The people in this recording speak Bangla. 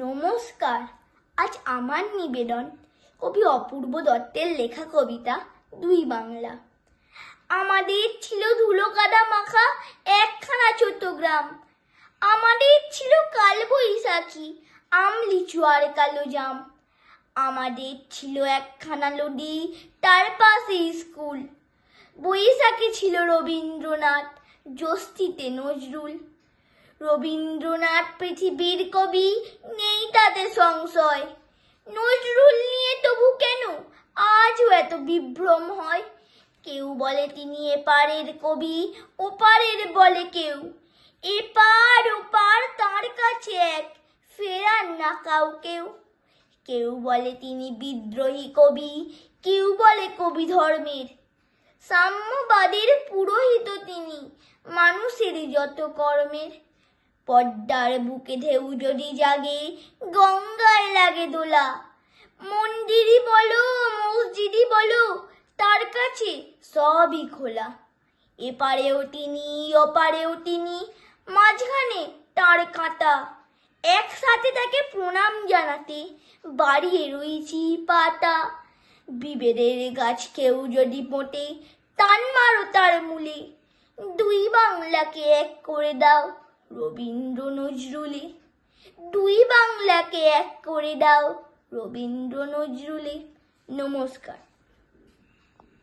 নমস্কার। আজ আমার নিবেদন কবি অপূর্ব দত্তের লেখা কবিতা দুই বাংলা। আমাদের ছিল ধুলো কাদা মাখা একখানা ছোট্ট গ্রাম আমাদের ছিল কাল বৈশাখী, আম, লিচু আর কালো জাম। আমাদের ছিল একখানা নদী তার পাশে স্কুল। বৈশাখে ছিল রবীন্দ্রনাথ জ্যোষ্ঠীতে নজরুল। রবীন্দ্রনাথ পৃথিবীর কবি তাতে সংশয়। নজরুল নিয়ে তবু কেন? আজও এত বিভ্রম হয়। কেউ বলে তিনি এপারের কবি, ওপারের বলে কেউ। এপার, ওপার তার কাছে এক, ফেরার না কাউকেও কেউ বলে তিনি বিদ্রোহী কবি, কেউ বলে কবি ধর্মের। সাম্যবাদের পুরোহিত তিনি, মানুষের যত কর্মের। পদ্মার বুকে ঢেউ যদি জাগে গঙ্গায় লাগে দোলা। মন্দিরই বলো, মসজিদই বলো, তার কাছে সবই খোলা। এপারেও তিনি, ওপারেও তিনি, মাঝখানে তার কাঁটা। একসাথে তাকে প্রণাম জানাতে বাড়িয়ে রয়েছি পাতা। বিবেরের গাছ কেউ যদি পোটে টান মারো তার মূলে। দুই বাংলাকে এক করে দাও। রবীন্দ্র নজরুলি দুই বাংলাকে এক করে দাও। রবীন্দ্র নজরুলি নমস্কার।